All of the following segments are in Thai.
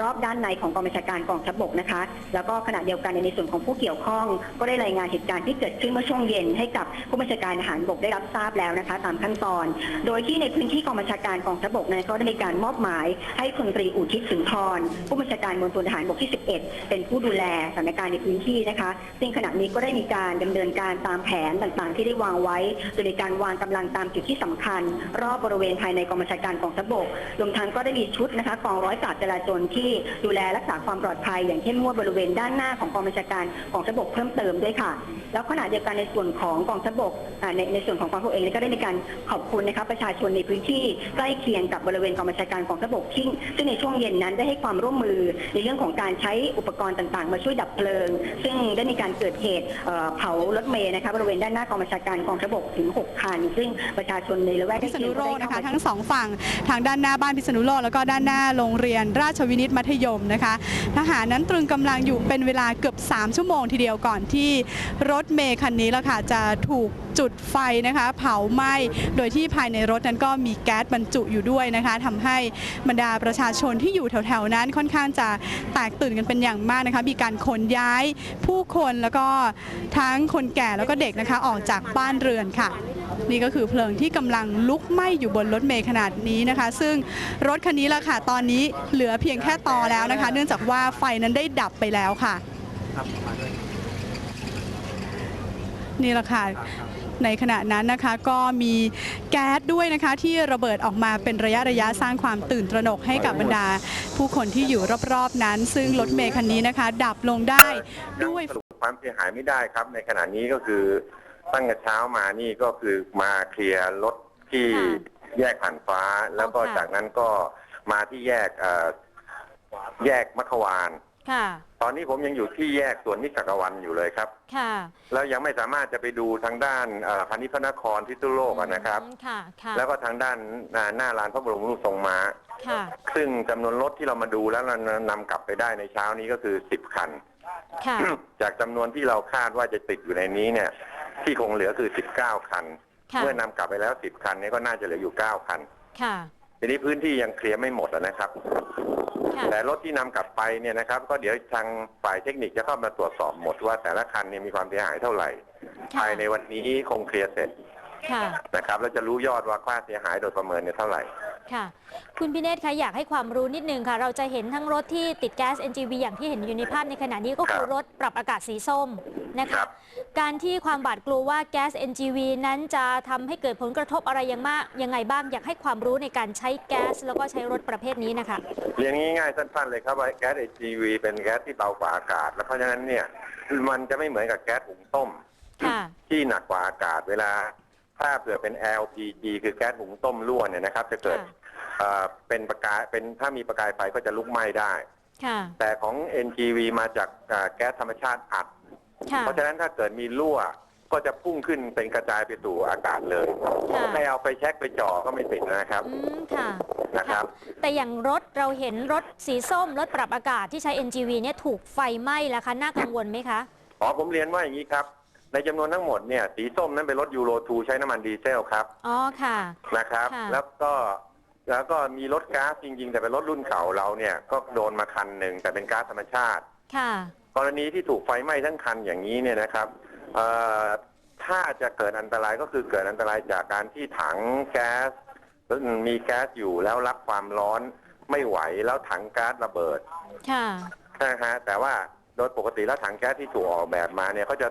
รอบด้านในของกองบัญชาการกองทัพบกนะคะ แล้วก็ขณะเดียวกันในส่วนของผู้เกี่ยวข้อง ก็ได้รายงานเหตุการณ์ที่เกิดขึ้นเมื่อช่วงเย็นให้กับผู้บัญชาการทหารบกได้รับทราบแล้วนะคะ ตามขั้นตอน โดยที่ในพื้นที่กองบัญชาการกองทัพบกนั้นก็ได้มีการมอบหมาย ให้พลตรีอุทิศสุนทรผู้บัญชาการมณฑลทหารบกที่ 11 เป็นผู้ดูแลสถานการณ์ในพื้นที่นะคะ ซึ่งขณะนี้ก็ได้มีการดำเนินการตามแผนต่างๆ ที่ได้วางไว้โดยมีการวางกำลังตามจุดที่สำคัญ รอบบริเวณภายในกองบัญชาการกองทัพบกรวมทั้งก็ได้มีชุดนะคะกองร้อยปราบจราจรที่ดูแลรักษาความปลอดภัย อย่างเข้มงวดบริเวณด้านหน้าของกองบัญชาการกองทัพบกเพิ่มเติมด้วยค่ะ แล้วขณะเดียวกันในส่วนของกองทัพบกในในส่วนของกองทัพบกเองก็ได้มีการขอบคุณนะคะประชาชนในพื้นที่ใกล้เคียงกับบริเวณกองบัญชาการกองทัพบกที่ซึ่งในช่วงเย็นนั้นได้ให้ความร่วมมือในเรื่องของการใช้อุปกรณ์ต่างๆ มาช่วยดับเพลิง ซึ่งได้มีการเกิดเหตุเผารถเมล์นะคะบริเวณด้านหน้ากองบัญชาการกองทัพบกถึง 6 คัน ซึ่งประชาชนในละแวกพิษณุโลกนะคะทั้งสองฝั่งทางด้านหน้าบ้านพิษณุโลกแล้วก็ด้านหน้าโรงเรียนราชวินิตมัธยมนะคะ ทหารนั้นตรึงกำลังอยู่เป็นเวลาเกือบ 3 ชั่วโมงทีเดียวก่อนที่รถเมย์คันนี้ละค่ะจะถูกจุดไฟนะคะ เผาไหม้โดยที่ภายในรถนั้นก็มีแก๊สบรรจุอยู่ด้วยนะคะทำให้บรรดาประชาชนที่อยู่แถวๆนั้นค่อนข้างจะแตกตื่นกันเป็นอย่างมากนะคะ มีการขนย้ายผู้คนแล้วก็ทั้งคนแก่แล้วก็เด็กนะคะออกจากบ้านเรือนค่ะ นี่ก็คือเพลิงที่กำลังลุกไหม้อยู่บนรถเมล์ขนาดนี้นะคะ ซึ่งรถคันนี้ละค่ะตอนนี้เหลือเพียงแค่ตอแล้วนะคะ เนื่องจากว่าไฟนั้นได้ดับไปแล้วค่ะ นี่แหละค่ะในขณะนั้นนะคะก็มีแก๊สด้วยนะคะ ที่ระเบิดออกมาเป็นระยะระยะสร้างความตื่นตระหนกให้กับบรรดา ผู้คนที่อยู่รอบๆนั้น ซึ่งรถเมล์คันนี้นะคะ ดับลงได้ด้วยสรุปความเสียหายไม่ได้ครับ ในขณะนี้ก็คือ ตั้งแต่เช้ามานี่ก็คือมาเคลียร์รถที่ค่ะแยกผ่านฟ้า แล้วก็ค่ะจากนั้นก็มาที่แยกเอ่อแยกมัควาน ค่ะ ตอนนี้ผมยังอยู่ที่แยกสวนนิสกวันอยู่เลยครับ ค่ะแล้วยังไม่สามารถจะไปดูทางด้านเอ่อพานิชย์พระนครที่ตุโลกอะนะครับ อืมค่ะ ค่ะ แล้วก็ทางด้านหน้าหน้าลานพระบรมรูปทรงม้า ค่ะ ซึ่งจำนวนรถที่เรามาดูแล้วเรานำกลับไปได้ในเช้านี้ก็คือ 10 คัน ค่ะ จากจำนวนที่เราคาดว่าจะติดอยู่ในนี้เนี่ย ที่คงเหลือคือ 19 คัน ค่ะ เมื่อนำกลับไปแล้ว 10 คันเนี้ก็น่าจะเหลืออยู่ 9 คัน ค่ะ ทีนี้พื้นที่ยังเคลียร์ไม่หมดอะนะครับ ค่ะ แต่รถที่นำกลับไปเนี่ยนะครับ ก็เดี๋ยวทางฝ่ายเทคนิคจะเข้ามาตรวจสอบหมดว่าแต่ละคันเนี่ยมีความเสียหายเท่าไหร่ค่ะภายในวันนี้คงเคลียร์เสร็จค่ะ นะครับแล้วจะรู้ยอดว่าค่าเสียหายโดยประเมินเนี่ยเท่าไหร่ ค่ะ คุณพิเนศคะอยากให้ความรู้นิดนึงค่ะ เราจะเห็นทั้งรถที่ติดแก๊ส NGV อย่างที่เห็นอยู่ในภาพในขณะนี้ก็คือครับ รถปรับอากาศสีส้ม นะครัคะบการที่ความบาดกลัวว่าแก๊ส NGV นั้นจะทำให้เกิดผลกระทบอะไรยังมากยังไงบ้างอยากให้ความรู้ในการใช้แก๊สแล้วก็ใช้รถประเภทนี้นะคะเรียนง่ายๆสั้นๆเลยครับว่าแก๊ส HGV เป็นแก๊สที่เบากว่าอากาศ แล้วเพราะฉะนั้นเนี่ยมันจะไม่เหมือนกับแก๊สหุงต้มค่ะที่หนักกว่าอากาศเวลาถ้าเผื่อเป็น LPG คือแก๊สหุงต้มรั่วเนี่ยนะครับ จะเกิดค่ะเอ่อเป็นประกายเป็นถ้ามีประกายไฟก็จะลุกไหม้ได้ค่ะแต่ของ NGV มาจากอ่าแก๊สธรรมชาติอัด ค่ะเพราะฉะนั้นถ้าเกิดมีรั่วก็จะพุ่งขึ้นเป็นกระจายไปสู่อากาศเลยค่ะไม่เอาไปแช็กไปจ่อก็ไม่ติดนะครับอืมค่ะ นะครับ แต่อย่างรถเราเห็นรถสีส้มรถปรับอากาศที่ใช้ NGV เนี่ยถูกไฟไหม้แล้วคะ น่ากังวลไหมคะ อ๋อผมเรียนว่าอย่างนี้ครับ ในจำนวนทั้งหมดเนี่ยสีส้มนั้นเป็นรถยูโร2ใช้น้ำมันดีเซลครับอ๋อค่ะ นะครับ ค่ะ แล้วก็แล้วก็มีรถก๊าซจริง ๆ แต่เป็นรถรุ่นเก่าเราเนี่ยก็โดนมาคันหนึ่งแต่เป็นก๊าซธรรมชาติ ค่ะ กรณีที่ถูกไฟไหม้ทั้งคันอย่างนี้เนี่ยนะครับเอ่อถ้าจะเกิดอันตรายก็คือเกิดอันตรายจากการที่ถังแก๊สมีแก๊สอยู่แล้วรับความร้อนไม่ไหวแล้วถังแก๊สระเบิด ค่ะนะฮะแต่ว่าโดยปกติแล้วถังแก๊สที่ถูกออกแบบมาเนี่ยเขาจะ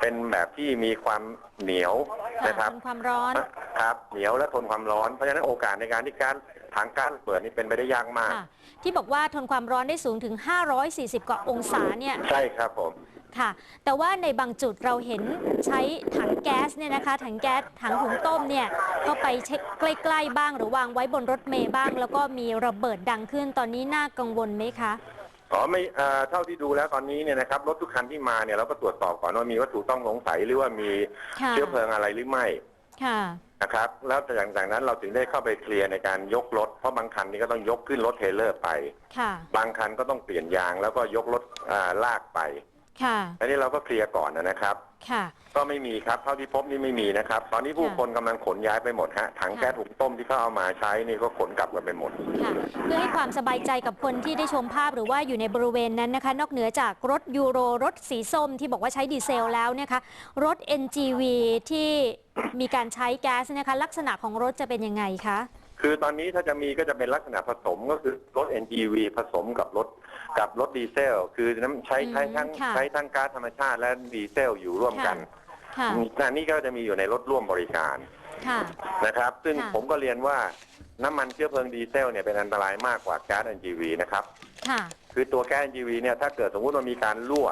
เป็นแบบที่มีความเหนียวค่ะนะครับทนความร้อนครับเหนียวและทนความร้อนเพราะฉะนั้นโอกาสในการที่การ ถังก๊าซระเปิดนี่เป็นไปได้ยากมาก ค่ะ ที่บอกว่าทนความร้อนได้สูงถึง 540 กว่าองศาเนี่ย ใช่ครับผม ค่ะ แต่ว่าในบางจุดเราเห็นใช้ถังแก๊สเนี่ยนะคะ ถังแก๊ส ถังหุงต้มเนี่ยเข้าไปเช็คใกล้ ๆ บ้าง หรือวางไว้บนรถเมย์บ้าง แล้วก็มีระเบิดดังขึ้น ตอนนี้น่ากังวลไหมคะ อ๋อไม่เอ่อเท่าที่ดูแล้วตอนนี้เนี่ยนะครับรถทุกคันที่มาเนี่ยเราก็ตรวจสอบก่อนว่ามีวัตถุต้องสงสัยหรือว่ามีค่ะ เชื้อเพลิงอะไรหรือไม่ ค่ะ นะครับแล้วจากจากนั้นเราถึงได้เข้าไปเคลียร์ในการยกรถเพราะบางคันนี่ก็ต้องยกขึ้นรถเทรลเลอร์ไป ค่ะ บางคันก็ต้องเปลี่ยนยางแล้วก็ยกรถอ่าลากไปค่ะ อันนี้เราก็เคลียร์ก่อนนะครับ ค่ะ ก็ไม่มีครับเท่าที่พบนี่ไม่มีนะครับ ตอนนี้ผู้ค่ะ คนกำลังขนย้ายไปหมดฮะถังค่ะแก๊สหุงต้มที่เขาเอามาใช้นี่ก็ขนกลับกันไปหมด ค่ะเพื่อให้ความสบายใจกับคนที่ได้ชมภาพหรือว่าอยู่ในบริเวณนั้นนะคะ นอกเหนือจากรถยูโรรถสีส้มที่บอกว่าใช้ดีเซลแล้วนะคะ รถ NGV ที่มีการใช้แก๊สนะคะ ลักษณะของรถจะเป็นยังไงคะ คือตอนนี้ถ้าจะมีก็จะเป็นลักษณะผสมก็คือรถ NGV ผสมกับรถกับรถดีเซล คือน้ำใช้อืมใช้ทั้งค่ะ ใช้ทั้งก๊าซธรรมชาติและดีเซลอยู่ร่วมกันค่ะ อันนี้ก็จะมีอยู่ในรถร่วมบริการค่ะ นะครับ ซึ่งค่ะ ผมก็เรียนว่าน้ำมันเชื้อเพลิงดีเซลเนี่ยเป็นอันตรายมากกว่าก๊าซ NGV นะครับ ค่ะ คือตัวแก๊ส NGV เนี่ยถ้าเกิดสมมุติว่ามีการรั่ว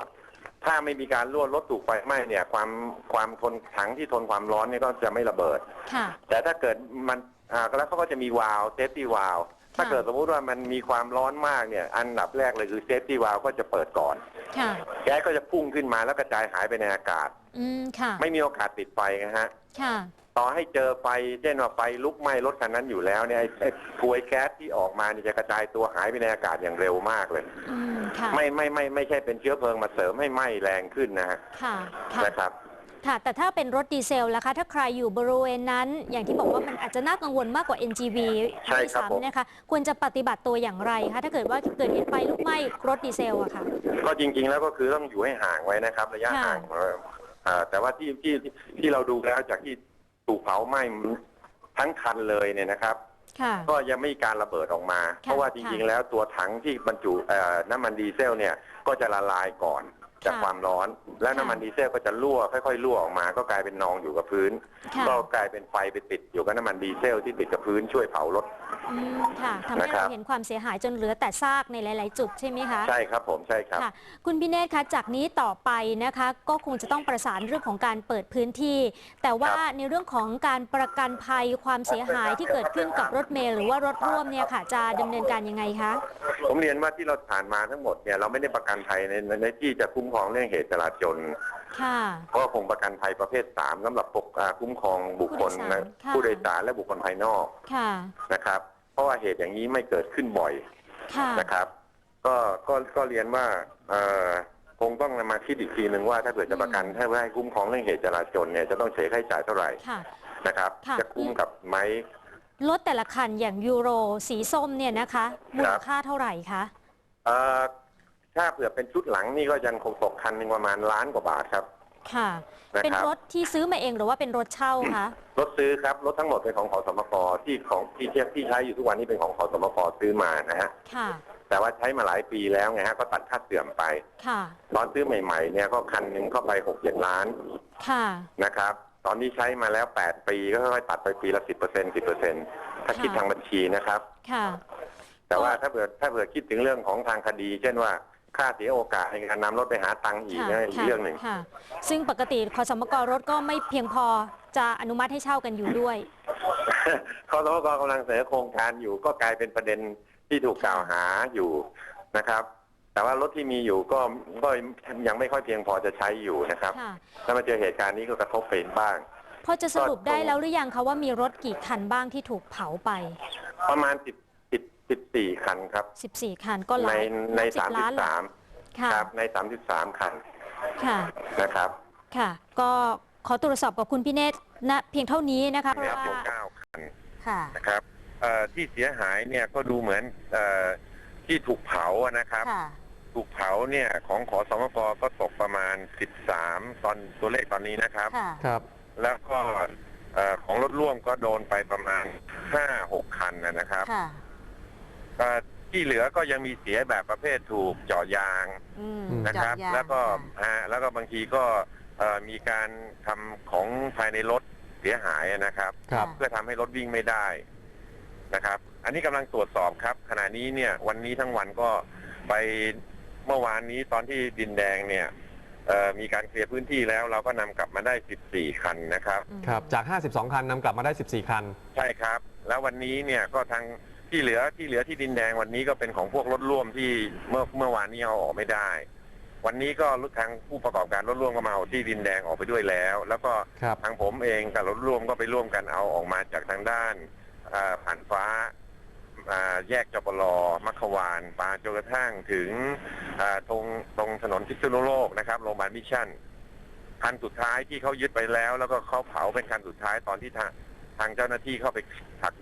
ถ้าไม่มีการรั่วรถถูกไฟไหม้เนี่ยความความทนถังที่ทนความร้อนเนี่ยก็จะไม่ระเบิด ค่ะ แต่ถ้าเกิดมัน อ่าแล้วเขาก็จะมีวาล์วเซฟตี้วาล์วถ้าเกิดสมมุติว่ามันมีความร้อนมากเนี่ย อันดับแรกเลยคือเซฟตี้วาล์วก็จะเปิดก่อน ค่ะ แก๊สก็จะพุ่งขึ้นมาแล้วกระจายหายไปในอากาศ อืม ค่ะ ไม่มีโอกาสติดไฟนะฮะ ค่ะ ต่อให้เจอไฟเช่นว่าไฟลุกไหม้รถคันนั้นอยู่แล้วเนี่ยไอ้ไอ้พวยแก๊สที่ออกมาเนี่ยจะกระจายตัวหายไปในอากาศอย่างเร็วมากเลย อืม ค่ะ ไม่ไม่ไม่ไม่ใช่เป็นเชื้อเพลิงมาเสริมให้ไหม้แรงขึ้นนะฮะค่ะ ค่ะ นะครับ ค่ะ แต่ถ้าเป็นรถดีเซลล่ะคะ ถ้าใครอยู่บริเวณนั้น อย่างที่บอกว่ามันอาจจะน่ากังวลมากกว่า NGV ใช่ครับผมด้วยซ้ำนะคะ ควรจะปฏิบัติตัวอย่างไรคะ ถ้าเกิดว่าเกิดเหตุไฟลุกไหม้รถดีเซลอะค่ะ ก็จริง ๆ แล้วก็คือต้องอยู่ให้ห่างไว้นะครับ ระยะค่ะ ห่างเอ่ออ่าแต่ว่าที่ที่ที่ที่เราดูแล้วจากที่ถูกเผาไหม้ทั้งคันเลยเนี่ยนะครับ ค่ะ ก็ยังไม่มีการระเบิดออกมา เพราะว่าจริง ๆ แล้วตัวถังที่บรรจุเอ่อน้ำมันดีเซลเนี่ยก็จะละลายก่อน จากค่ะความร้อน และน้ำมันดีเซลก็จะรั่วค่อยๆรั่วออกมา ก็กลายเป็นนองอยู่กับพื้น ค่ะ ก็กลายเป็นไฟไปติดอยู่กับน้ำมันดีเซลที่ติดกับพื้นช่วยเผารถ อืมค่ะทำให้นะครับเราเห็นความเสียหายจนเหลือแต่ซากในหลาย ๆ จุดใช่ไหมคะ ใช่ครับผมใช่ครับ ค่ะ คุณพิเนศคะจากนี้ต่อไปนะคะ ก็คงจะต้องประสานเรื่องของการเปิดพื้นที่ แต่ว่าครับ ในเรื่องของการประกันภัยความเสียหายที่เกิดขึ้นกับรถเมล์หรือว่ารถร่วมเนี่ยค่ะ จะดำเนินการยังไงคะ ผมเรียนว่าที่เราผ่านมาทั้งหมดเนี่ยเราไม่ได้ประกันภัยในในในที่จะคุ้มครองเรื่องเหตุจราจรค่ะเพราะว่าคงประกันภัยประเภทสามสำหรับปกอ่าคุ้มครองบุคคลนะผู้โดยสารค่ะผู้โดยสารและบุคคลภายนอกค่ะ นะครับ เพราะว่าเหตุอย่างนี้ไม่เกิดขึ้นบ่อย ค่ะ นะครับก็ก็ก็เรียนว่าเอ่อคงต้องมาคิดอีกทีหนึ่งว่าถ้าเกิดจะประกันให้ให้คุ้มครองเรื่องเหตุจราจรเนี่ยจะต้องเสียค่าใช้จ่ายเท่าไหร่ค่ะ นะครับ ค่ะ จะคุ้มกับไหม รถแต่ละคันอย่างยูโรสีส้มเนี่ยนะคะ มูลค่าเท่าไหร่คะ เอ่อ ถ้าเผื่อเป็นชุดหลังนี่ก็ยังคงตกคันหนึ่งประมาณล้านกว่าบาทครับ ค่ะ นะครับ เป็นรถที่ซื้อมาเองหรือว่าเป็นรถเช่าคะ รถซื้อครับรถทั้งหมดเป็นของขอสมกที่ของที่เทียบที่ใช้อยู่ทุกวันนี้เป็นของขอสมกซื้อมานะฮะค่ะ แต่ว่าใช้มาหลายปีแล้วไงฮะก็ตัดค่าเสื่อมไป ค่ะ ตอนซื้อใหม่ๆเนี่ยก็คันหนึ่งเข้าไปหกเจ็ดล้านค่ะ นะครับ ตอนนี้ใช้มาแล้วแปดปีก็ค่อยๆตัดไปปีละสิบเปอร์เซ็นต์สิบเปอร์เซ็นต์ถ้าค่ะคิดทางบัญชีนะครับ ค่ะ แต่ว่าถ้าเผื่อถ้าเผื่อคิดถึงเรื่องของทางคดี เช่นว่า ค่าเสียโอกาสในการนำรถไปหาตังค์อีกค่ะเนี่ยอีกค่ะเรื่องหนึ่ง ค่ะ ซึ่งปกติคสมกรถก็ไม่เพียงพอจะอนุมัติให้เช่ากันอยู่ด้วยขอสมกกำลังเสนอโครงการอยู่ก็กลายเป็นประเด็นที่ถูกกล่าวหาอยู่นะครับ แต่ว่ารถที่มีอยู่ก็ก็ยังไม่ค่อยเพียงพอจะใช้อยู่นะครับ ค่ะ ถ้ามาเจอเหตุการณ์นี้ก็กระทบไปบ้าง พอจะสรุปได้แล้วหรือยังคะว่ามีรถกี่คันบ้างที่ถูกเผาไป ประมาณ สิบสิบสิบสี่คันครับ 14 คันก็หในลายในสิสาบมสิล้านบเหรอสามค่ะครับ ในสามสิบสามคันค่ะ นะครับ ค่ะ ก็ขอตรวจสอบกับคุณพิเนศณเพียงเท่านี้นะคะเพคราะรับว่าผมเก้าคันค่ะ นะครับเอ่อที่เสียหายเนี่ยก็ดูเหมือนเอ่อที่ถูกเผาอะนะครับ ค่ะ ถูกเผาเนี่ยของขอสมกก็ตกประมาณ 13 ตอนตัวเลขตอนนี้นะครับ ค่ะ ครับ แล้วก็เอ่อของรถร่วมก็โดนไปประมาณ 5-6 คันนะนะครับ ค่ะ เอ่อที่เหลือก็ยังมีเสียแบบประเภทถูกเจาะยางอืมนะครับเจาะยางแล้วก็ค่ะฮะแล้วก็บางทีก็เอ่อมีการทำของภายในรถเสียหายนะครับ ครับ เพื่อทำให้รถวิ่งไม่ได้นะครับ อันนี้กำลังตรวจสอบครับ ขณะนี้เนี่ยวันนี้ทั้งวันก็ไปเมื่อวานนี้ตอนที่ดินแดงเนี่ยเอ่อมีการเคลียร์พื้นที่แล้วเราก็นำกลับมาได้ 14 คันนะครับ อืม ครับ จาก 52 คันนำกลับมาได้ 14 คัน ใช่ครับ แล้ววันนี้เนี่ยก็ทาง ที่เหลือที่เหลือที่ดินแดงวันนี้ก็เป็นของพวกรถร่วมที่เมื่อเมื่อวานนี้เอาออกไม่ได้ วันนี้ก็ทางผู้ประกอบการรถร่วมก็มาเอาที่ดินแดงออกไปด้วยแล้ว แล้วก็ครับ ทางผมเองกับรถร่วมก็ไปร่วมกันเอาออกมาจากทางด้านอ่าผ่านฟ้าอ่าแยกจปรมัคควานปาจนกระทั่งถึงอ่าตรงตรงถนนพิษณุโลกนะครับโรงพยาบาลมิชชั่น คันสุดท้ายที่เขายึดไปแล้ว แล้วก็เขาเผาเป็นคันสุดท้ายตอนที่ทางทางเจ้าหน้าที่เข้าไปผลัก